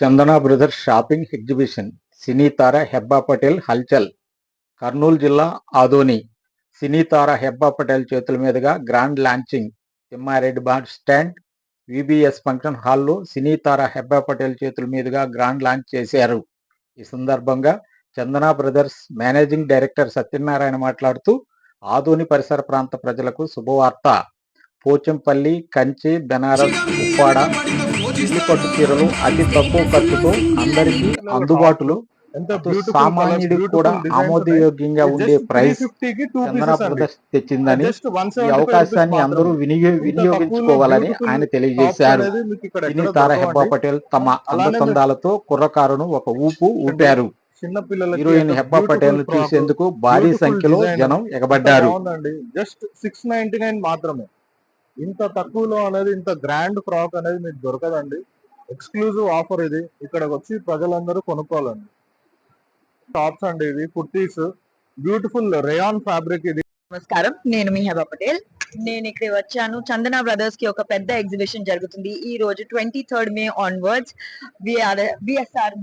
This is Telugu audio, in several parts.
చందన బ్రదర్స్ షాపింగ్ ఎగ్జిబిషన్ సినీతార హెబ్బా పటేల్ హల్చల్ కర్నూలు జిల్లా ఆదోని. సినీతార హెబ్బా పటేల్ చేతుల మీదుగా grand launching Thimmareddy bar stand VBS function హాల్లో సినీతార హెబ్బా పటేల్ చేతుల మీదుగా గ్రాండ్ లాంచ్ చేశారు. ఈ సందర్భంగా Chandana brothers managing director Satyanarayana మాట్లాడుతూ ఆదోని పరిసర ప్రాంత ప్రజలకు శుభవార్త. పోచంపల్లి కంచి బెనారస్ ఉప్పాడ ఇల్లు పట్టు చీరలు అతి తక్కువ ఖర్చుతో అందరికీ అందుబాటులో సామాన్యుడికి కూడా ఆమోదయోగ్యంగా. ఉండే ప్రైస్ 350 కి two చందన pieces అండి. బ్రదర్స్ తెచ్చిందని Just 175 ఈ అవకాశాన్ని అందరూ వినియోగించుకోవాలని ఆయన తెలియజేశారు తార. హెబ్బా పటేల్ తమ అందచందాలతో కుర్రకారును ఒక ఊపు ఊపారు హీరోయిన్ హెబ్బా పటేల్ చూసేందుకు భారీ సంఖ్యలో. జనం ఎగబడ్డారు జస్ట్ సిక్స్ నైన్టీ నైన్ మాత్రమే ఇంత తక్కువలో అనేది ఇంత గ్రాండ్ ఫ్రాక్ అనేది మీకు దొరకదండి. ఎక్స్క్లూజివ్ ఆఫర్ ఇది. ఇక్కడికి వచ్చి ప్రజలందరూ కొనుక్కోవాలండి. టాప్స్ అండి ఇవి కుర్తీస్. బ్యూటిఫుల్ రేయాన్ ఫ్యాబ్రిక్ ఇది. నమస్కారం. నేను మీ హబా పటేల్. నేను ఇక్కడ వచ్చాను. చందన బ్రదర్స్కి ఒక పెద్ద ఎగ్జిబిషన్ జరుగుతుంది. ఈ రోజు twenty third May onwards BSR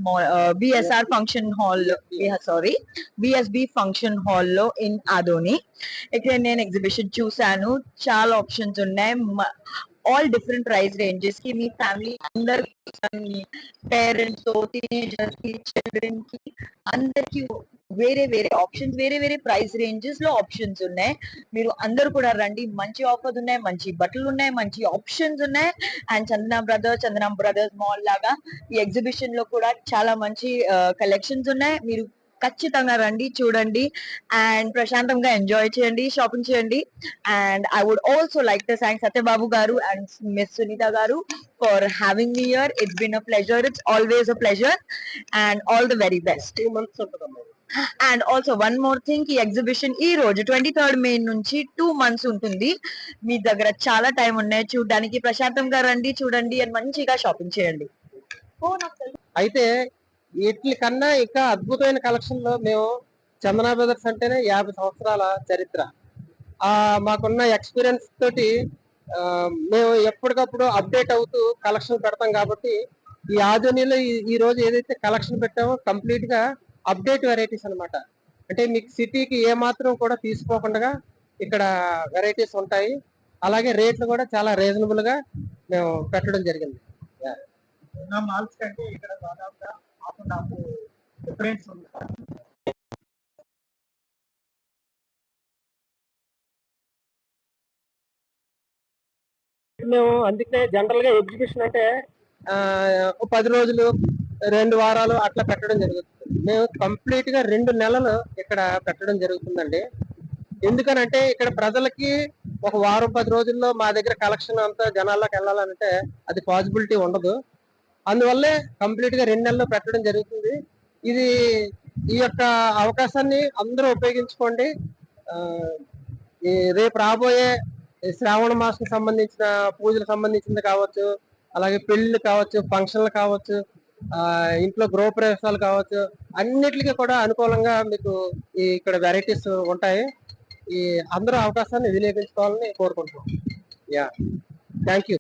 BSR function hall sorry BSB function హాల్లో ఇన్ ఆదోని ఇక్కడ నేను ఎగ్జిబిషన్ చూశాను. చాలా ఆప్షన్స్ ఉన్నాయి. ఆల్ డిఫరెంట్ ప్రైస్ రేంజెస్కి మీ ఫ్యామిలీ అందరికి పేరెంట్స్ టీనేజర్స్కి చిల్డ్రన్కి అందరికి వేరే వేరే ఆప్షన్స్ వేరే వేరే ప్రైస్ రేంజెస్లో ఆప్షన్స్ ఉన్నాయి మీరు అందరు కూడా రండి మంచి ఆఫర్స్ ఉన్నాయి మంచి బట్టలు ఉన్నాయి మంచి ఆప్షన్స్ ఉన్నాయి and Chandana brothers Chandana brothers mall లాగా ఈ ఎగ్జిబిషన్లో కూడా చాలా మంచి కలెక్షన్స్ ఉన్నాయి మీరు ఖచ్చితంగా రండి చూడండి అండ్ ప్రశాంతంగా ఎంజాయ్ చేయండి షాపింగ్ చేయండి and I would also like to thank Satyababu garu and miss Sunitha garu for having me here it's been a pleasure it's always a pleasure and all the very best and also one more thing ఈ ఎగ్జిబిషన్ ఈ రోజు ట్వంటీ థర్డ్ మే నుంచి టూ మంత్స్ ఉంటుంది. మీ దగ్గర చాలా టైం ఉన్నాయి. చూడడానికి ప్రశాంతంగా రండి చూడండి అండ్ మంచిగా షాపింగ్ చేయండి. అయితే వీటి కన్నా ఇంకా అద్భుతమైన కలెక్షన్లో మేము చందన బ్రదర్స్ అంటేనే యాభై సంవత్సరాల చరిత్ర. ఆ మాకున్న ఎక్స్పీరియన్స్ తోటి మేము ఎప్పటికప్పుడు అప్డేట్ అవుతూ కలెక్షన్ పెడతాం కాబట్టి ఈ ఆధునిలో ఈ- రోజు ఏదైతే కలెక్షన్ పెట్టామో కంప్లీట్గా అప్డేట్ వెరైటీస్ అనమాట అంటే మీకు సిటీకి ఏ మాత్రం కూడా తీసుకోకుండా ఇక్కడ వెరైటీస్ ఉంటాయి. అలాగే రేట్లు కూడా చాలా రీజనబుల్గా మేము పెట్టడం జరిగింది. నాకు డిఫరెన్స్ ఉంది. మేము అందుకే జనరల్గా ఎగ్జిబిషన్ అంటే పది రోజులు రెండు వారాలు అట్లా పెట్టడం జరుగుతుంది. మేము కంప్లీట్గా రెండు నెలలు ఇక్కడ పెట్టడం జరుగుతుందండి. ఎందుకనంటే ఇక్కడ ప్రజలకి ఒక వారం పది రోజుల్లో మా దగ్గర కలెక్షన్ అంతా జనాల్లోకి వెళ్ళాలంటే అది పాసిబిలిటీ ఉండదు. అందువల్లే కంప్లీట్గా రెండు నెలలు పెట్టడం జరుగుతుంది. ఇది ఈ యొక్క అవకాశాన్ని అందరూ ఉపయోగించుకోండి. ఈ రేపు రాబోయే ఈ శ్రావణ మాసం సంబంధించిన పూజలకు సంబంధించింది కావచ్చు అలాగే పెళ్ళిళ్ళు కావచ్చు ఫంక్షన్లు కావచ్చు ఇంట్లో గృహప్రవేశాలు కావచ్చు అన్నిటికీ కూడా అనుకూలంగా మీకు ఈ ఇక్కడ వెరైటీస్ ఉంటాయి. ఈ అందరూ అవకాశాన్ని వినియోగించుకోవాలని కోరుకుంటున్నాం. యా. Thank you